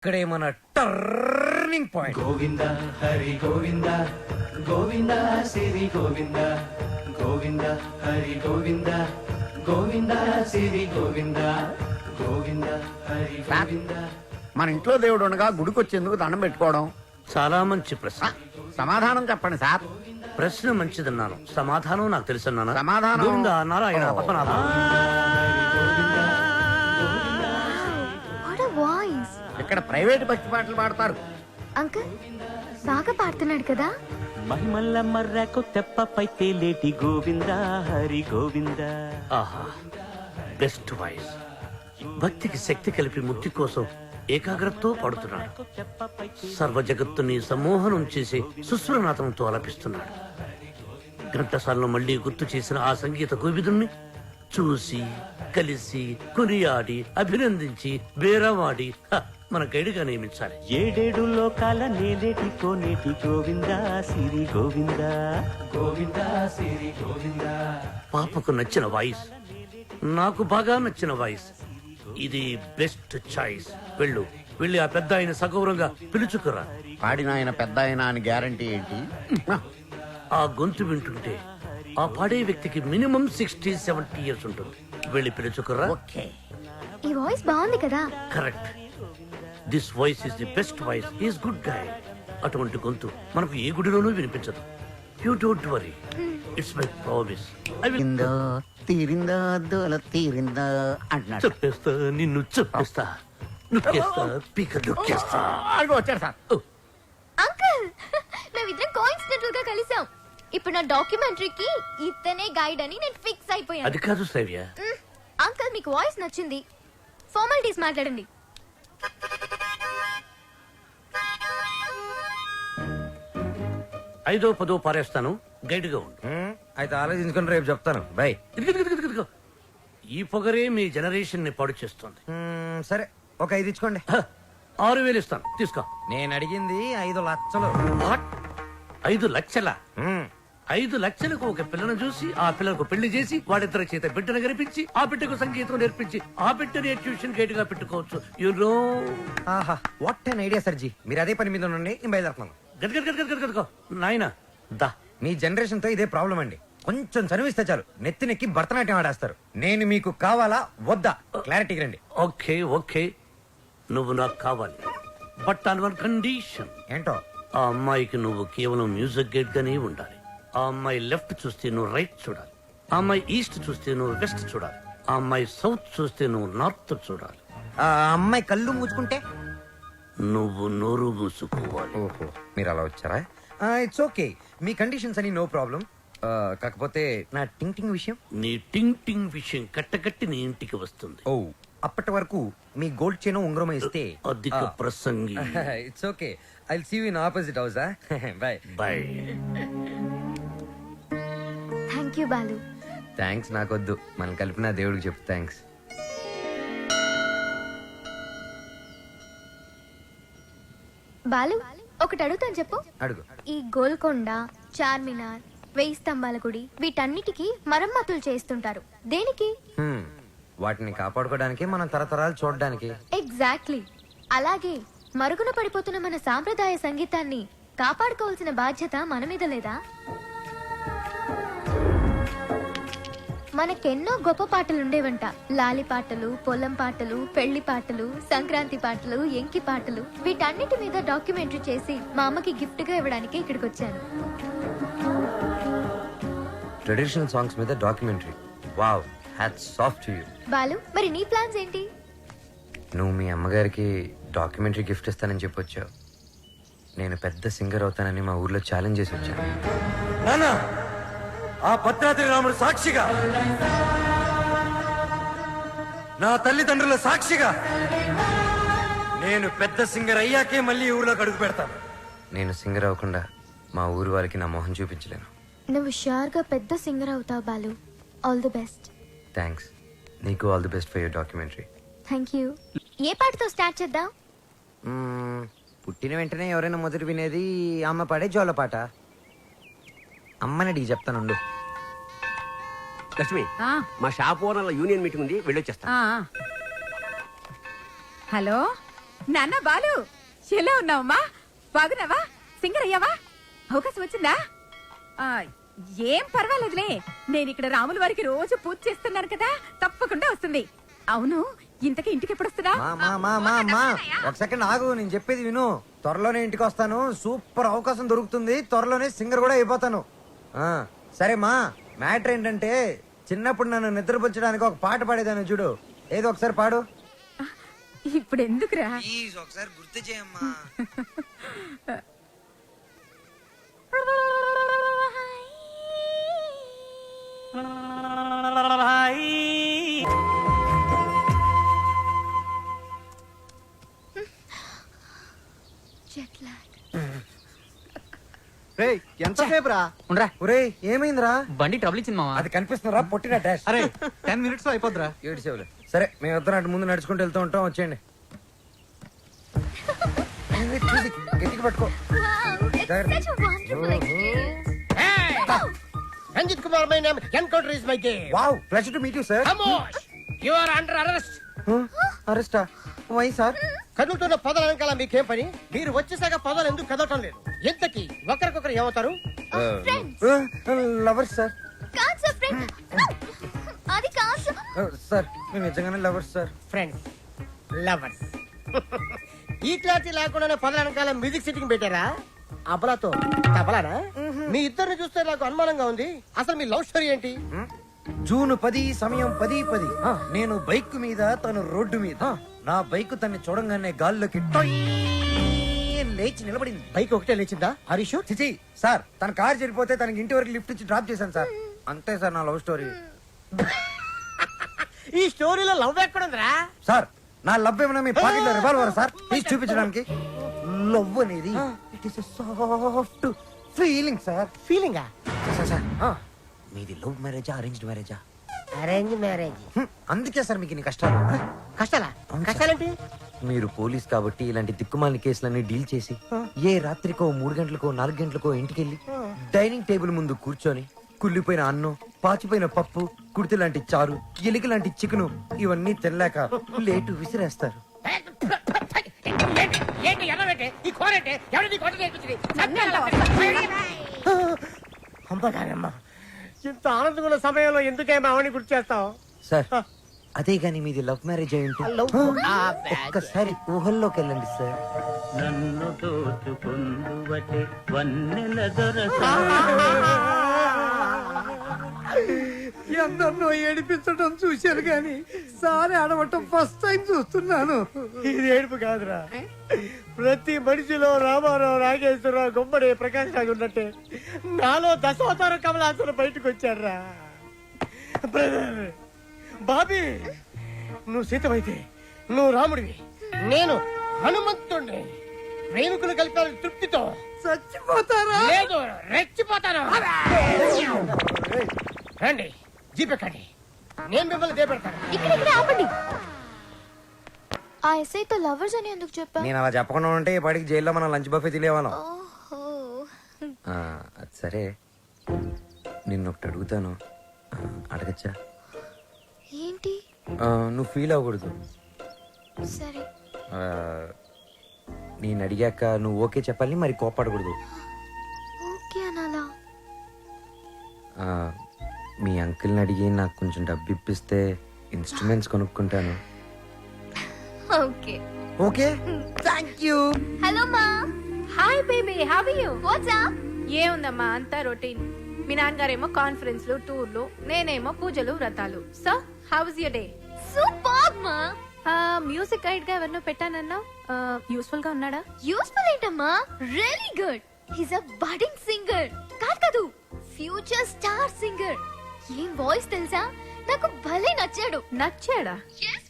ఇక్కడే మన turning point Govinda Hari Govinda Govinda సిరి గోవింద గోవింద హరి గోవింద గోవింద సిరి గోవింద గోవింద హరి గోవింద. మన ఇంట్లో దేవుడు ఉండగా గుడికి వచ్చేందుకు దండం పెట్టుకోవడం. చాలా మంచి ప్రశ్న. సమాధానం చెప్పండి సార్. ప్రశ్న మంచిదన్నాను. సమాధానం నాకు తెలుసన్నాను? సమాధానం- గోవింద నారాయణ పద్మనాభ ఇక్కడ ప్రైవేట్ భక్తి పాటలు పాడతారు. అంకుల్ బాగా పాడుతున్నాడు కదా? మహిమల్ల మర్రకు తెప్పపై తేలేటి గోవింద హరి గోవింద. ఆహా బెస్ట్ వాయిస్ భక్తికి శక్తి కలిపి ముక్తి కోసం ఏకాగ్రతతో పాడుతున్నాడు. సర్వ జగత్తుని సమ్మోహనం చేసి సుస్వరనాథంతో అలపిస్తున్నాడు. ఘంటసాలను మళ్ళీ గుర్తు చేసిన ఆ సంగీత కోవిదుణ్ణి చూసి కలిసి కొనియాడి అభినందించి బేరవాడి మన గైడ్గా నియమించాలి. ఏడేడు లోకాల నేలేటి కోనేటి గోవింద సిరి గోవింద? గోవింద సిరి గోవింద? పాపకు నచ్చిన వాయిస్ నాకు బాగా నచ్చిన వాయిస్. ఇది బెస్ట్ చాయిస్. వెళ్ళు వెళ్ళి ఆ పెద్ద ఆయన సగౌరవంగా పిలుచుకురా. పాడిన ఆయన పెద్ద ఆయన అని గ్యారంటీ ఏంటి? ఆ గొంతు వింటుంటే ఆ పాడే వ్యక్తికి మినిమం సిక్స్టీ సెవెంటీ ఇయర్స్ ఉంటుంది. వెళ్ళి పిలుచుకురా. ఓకే. ఈ వాయిస్ బాగుంది కదా. Correct. This voice is the best voice is good guy అటువంటి గొంతు మనకు ఏ గుడిలోనూ వినిపించదు. You don't worry it's my promise I will తీరిందో తీరిందో దోల తీరిందో అంటున్నాడు చెప్పేస్తా నిన్ను చెప్పేస్తా. నొక్కేస్తా పీక నొక్కేస్తా. అదిగో వచ్చాడు సార్. అంకుల్ మేమిద్దరం కోయిన్సిడెంటల్గా కలిసాం. ఇప్పుడు నా డాక్యుమెంటరీకి ఇతనే గైడ్ అని నేను ఫిక్స్ అయిపోయాను. అది కాదు శ్రవ్య అంకుల్ మీకు వాయిస్ నచ్చింది. ఫార్మాలిటీస్ మాట్లాడండి. ఐదో పదో పారేస్తాను. గైడ్గా ఉండు. అయితే ఆలోచించుకుని రేపు చెప్తాను. బై ఇదిగో, ఇదిగో, ఇదిగో, ఇదిగో. ఈ పొగరే మీ జనరేషన్ని పాడు చేస్తుంది. సరే. ఒక ఐదు ఇచ్చుకోండి. హ, ఆరు వేలు ఇస్తాను. తీసుకో. నేను అడిగింది ఐదు లక్షలు. వాట్? ఐదు లక్షల? ఐదు లక్షలకు ఒక పిల్లను చూసి ఆ పిల్లకు పెళ్ళి చేసి వాడిద్దరి చేత బిడ్డను కనిపించి ఆ బిడ్డకు సంగీతం నేర్పించి ఆ బిడ్డని ట్యూషన్ గైడ్గా పెట్టుకోవచ్చు. యు నో ఆహా వాట్ అన్ ఐడియా సర్జీ మీరు అదే పని మీద ఉండండి నేను బయలుదేరుతున్నాను. నాయన దా. మీ జనరేషన్తో ఇదే ప్రాబ్లం అండి. కొంచెం చనువిస్తే చాలు. నెత్తినెక్కి భరతనాట్యం ఆడేస్తారు. నేను మీకు కావాలా? వద్దా? క్లారిటీకి రండి. Okay okay. నువ్వు నాకు కావాలి. But on one condition. ఏంటో? ఆ అమ్మాయికి నువ్వు కేవలం మ్యూజిక్ గైడ్ గానే ఉండాలి. ఆ అమ్మాయి లెఫ్ట్ చూస్తే నువ్వు రైట్ చూడాలి. ఆ అమ్మాయి ఈస్ట్ చూస్తే నువ్వు వెస్ట్ చూడాలి. ఆ అమ్మాయి సౌత్ చూస్తే నువ్వు నార్త్ చూడాలి. ఆ అమ్మాయి కళ్ళు మూసుకుంటే నువ్వు నోరు మూసుకోవాలి. ఓహో మీరు అలా వచ్చారా ఇట్స్ ఓకే మీ కండిషన్స్ అని నో ప్రాబ్లం కాకపోతే నా టింగ్ టింగ్ విషయం? నీ టింగ్ టింగ్ విషయం కట్టకట్టి నీ ఇంటికి వస్తుంది. ఓ. అప్పటి వరకు మీ గోల్డ్ చైన్ ఉంగరం ఇస్తే అధిక ప్రసంగి. It's okay I see you in opposite house boy bye thank you Balu thanks నాకొద్దు. మనం కలిపిన దేవుడికి చెప్పు థ్యాంక్స్ బాలు ఒకటి అడుగుతాను చెప్పు. అడుగు. ఈ గోల్కొండ చార్మినార్ వెయ్యి స్తంభాల గుడి వీటన్నిటికీ మరమ్మతులు చేస్తుంటారు. దేనికి. వాటిని కాపాడుకోవడానికి మనం తరతరాలు చూడడానికి. ఎగ్జాక్ట్లీ. అలాగే మరుగున పడిపోతున్న మన సాంప్రదాయ సంగీతాన్ని కాపాడుకోవాల్సిన బాధ్యత మన మీద లేదా? మనకెన్నో గొప్ప పాటలు ఉండేవంట. లాలి పాటలు పొలం పాటలు పెళ్ళి పాటలు సంక్రాంతి పాటలు ఎంకి పాటలు. వీటన్నిటి మీద డాక్యుమెంటరీ చేసి మా అమ్మకి గిఫ్ట్గా ఇవ్వడానికి ఇక్కడికి వచ్చాను ట్రెడిషనల్ సాంగ్స్ మీద documentary. Wow hats off to you. Balu మరి నీ ప్లాన్స్ ఏంటి? నువ్వు మీ అమ్మగారికి డాక్యుమెంటరీ గిఫ్ట్ ఇస్తానని చెప్పొచ్చావు. నేను పెద్ద సింగర్ అవుతానని మా ఊర్లో ఛాలెంజ్ చేసి వచ్చాను నానా! ఆ భద్రాద్రి రాముడు సాక్షిగా. నా తల్లిదండ్రుల సాక్షిగా నేను పెద్ద సింగర్ అయ్యాకే మళ్ళీ ఊర్లోకి అడుగు పెడతాను. నేను సింగర్ అవ్వకుండా మా ఊరు వాళ్ళకి నా మొహం చూపించలేను. నువ్వు షూర్గా పెద్ద సింగర్ అవుతావు Balu. All the best. Thanks నీకు all the best for your documentary. Thank you. ఏ పాటతో స్టార్ట్ చేద్దాం? పుట్టిన వెంటనే ఎవరైనా మొదటి వినేది అమ్మ పాడే జోల పాట. అమ్మని అడిగి చెప్తానుండు లక్ష్మి ఆ, మా షాప్ ఓనర్ల యూనియన్ మీటింగ్ ఉంది వెళ్ళొచ్చేస్తా ఆ. హలో? నాన్న బాలు ఎలా ఉన్నావమ్మా? బాగున్నావా? సింగర్ అయ్యావా? అవకాశం వచ్చిందా? ఆ, ఏం పర్వాలేదులే. నేను ఇక్కడ రాముల వారికి రోజు పూజ చేస్తున్నాను కదా తప్పకుండా వస్తుంది. అవును ఇంతకీ ఇంటికి ఎప్పుడు వస్తుందా మా మా మా మా మా. ఒక సెకండ్ ఆగు నేను చెప్పేది విను. త్వరలోనే ఇంటికి వస్తాను. సూపర్ అవకాశం దొరుకుతుంది. త్వరలోనే సింగర్ కూడా అయిపోతాను. సరే మా మ్యాటర్ ఏంటంటే చిన్నప్పుడు నన్ను నిద్రపుచ్చడానికి ఒక పాట పాడేదాన్ని చూడు. ఏదో ఒకసారి పాడు. ఇప్పుడు ఎందుకురా ఒకసారి గుర్తు చేయమ్మా. ఎంతసేపు రా ఉండరా. ఒరేయ్ ఏమైందిరా? బండి ట్రబుల్ ఇచ్చింది మావా? అది కనిపిస్తుందిరా పొట్టిన డాష్ అరే టెన్ మినిట్స్లో అయిపోద్దిరా. ఏడు సేవలే సరే మేము ఇద్దరం అటు ముందు నడుచుకుంటూ వెళ్తూ ఉంటాం వచ్చేయండి. చూసి, గట్టిగా పట్టుకో. Wow, it's There. such a wonderful experience. Ranjith Kumar my name encounter is my game wow pleasure to meet you sir ఖమోష్ you are under arrest అరెస్టా వై సార్? కదులుతున్న పదాల వెనకాల మీకేం పని? మీరు వచ్చేసాక పదాలు ఎందుకు కదలటం లేదు? ఎంతకి ఒకరికొకరు ఏమవుతారు. Lovers sir. కాదు సార్ ఫ్రెండ్ అది కాదు సార్. సార్ మేము నిజంగానే లవర్స్ సార్. Friends lovers. ఈ క్లారిటీ లేకుండానే పదాల వెనకాల మ్యూజిక్ సిట్టింగ్ పెట్టారా? అబలాతో తబలానా? మీ ఇద్దరిని చూస్తే నాకు అనుమానంగా ఉంది. అసలు మీ లవ్ స్టోరీ ఏంటి? జూన్ పది సమయం పది పది. నేను బైక్ మీద తను రోడ్డు మీద. నా బైక్ తన్ని చూడంగానే గాల్లోకి లేచి నిలబడింది. బైక్ ఒకటే లేచిందా? హరీష్? చిచి సార్ తన కార్ చెడిపోతే తనకి ఇంటి వరకు లిఫ్ట్ ఇచ్చి డ్రాప్ చేశాను సార్. అంతే సార్ నా లవ్ స్టోరీ. ఈ స్టోరీలో లవ్ ఎక్కడుందిరా? సార్ నా లవ్ ఏమైనా మీ పాకెట్లో రివాల్వర్ సార్? తీసి చూపించడానికి. లవ్ అనేది it is soft feeling sir. ఫీలింగా sir sir మీది లవ్ మ్యారేజా అరేంజ్డ్ మ్యారేజా? Arrange marriage. అందుకే సార్ మీకు ఇన్ని కష్టాలు. కష్టాలా? కష్టాలేంటి? మీరు పోలీస్ కాబట్టి ఇలాంటి దిక్కుమాలిన కేసులన్నీ డీల్ చేసి ఏ రాత్రికో మూడు గంటలకో నాలుగు గంటలకో ఇంటికెళ్ళి డైనింగ్ టేబుల్ ముందు కూర్చొని కుళ్ళిపోయిన అన్నం పాచిపోయిన పప్పు కుడితి లాంటి చారు ఎలిక లాంటి చికెను ఇవన్నీ తినలేక లేటు విసిరేస్తారు. ఇంత ఆనందమైన సమయంలో ఎందుకే మావని గుర్తు చేస్తావు? సార్ అదే గాని మీది లవ్ మ్యారేజ్ అయి ఉంటే ఒక్కసారి ఊహల్లోకి వెళ్ళండి సార్. నన్ను దోచుకుందువటే వన్నెల దొరసా. ఎందరినో ఏడిపించడం చూశాను కానీ సారి ఆడవటం ఫస్ట్ టైం చూస్తున్నాను. ఇది ఏడుపు కాదురా. ప్రతి మనిషిలో రామారావు నాగేశ్వరరావు గుమ్మడి ప్రకాష్ రాజు ఉన్నట్టే నాలో దశావతార కమలాసురు బయటకు వచ్చాడ్రా బ్రదర్ బాబీ నువ్వు సీతమైతే నువ్వు రాముడివి. నేను హనుమంతుణ్ణి. ప్రేమికులు కలిపారు తృప్తితో. చచ్చిపోతారా? లేదు రెచ్చిపోతాను. రండి జీపెక్కండి. నేను మిమ్మల్ని దేపెడతాను. ఇక్కడ ఇక్కడ ఆపండి. ఆ ఎస్ఐతో లవర్స్ అని ఎందుకు చెప్పా? నేను అలా చెప్పకుండా ఉంటే ఈ పాటికి జైల్లో మనం లంచ్ బఫే తినేవాళ్ళం. ఓహో. ఆ, అది సరే. నిన్ను ఒకటి అడుగుతాను అడగచ్చా? ఏంటి? ఆ, నువ్వు ఫీల్ అవ్వకూడదు. సరే. ఆ, నేను అడిగాక నువ్వు ఓకే చెప్పాలి మరి కోపడకూడదు ఓకే అనాలా? ఆ, మీ అంకుల్ని అడిగి నాకు కొంచెం డబ్బు ఇప్పిస్తే ఇన్స్ట్రుమెంట్స్ కొనుక్కుంటాను. Okay. Okay? Thank you hello మా hi baby how are you what's up ఏముందమ్మా అంతా రొటీన్. మీ నాన్నగారేమో కాన్ఫరెన్స్లు టూర్లు నేనేమో పూజలు వ్రతాలు. So how is your day super మా మ్యూజిక్ గైడ్గా ఎవరినో పెట్టానన్నా? యూస్ఫుల్గా ఉన్నాడా? యూస్ఫుల్ ఏంటమ్మా? Really good he's a budding singer కాదు కాదు ఫ్యూచర్ స్టార్ సింగర్ ఏం వాయిస్ తెలుసా? నాకు భలే నచ్చాడు. నచ్చాడా? Yes,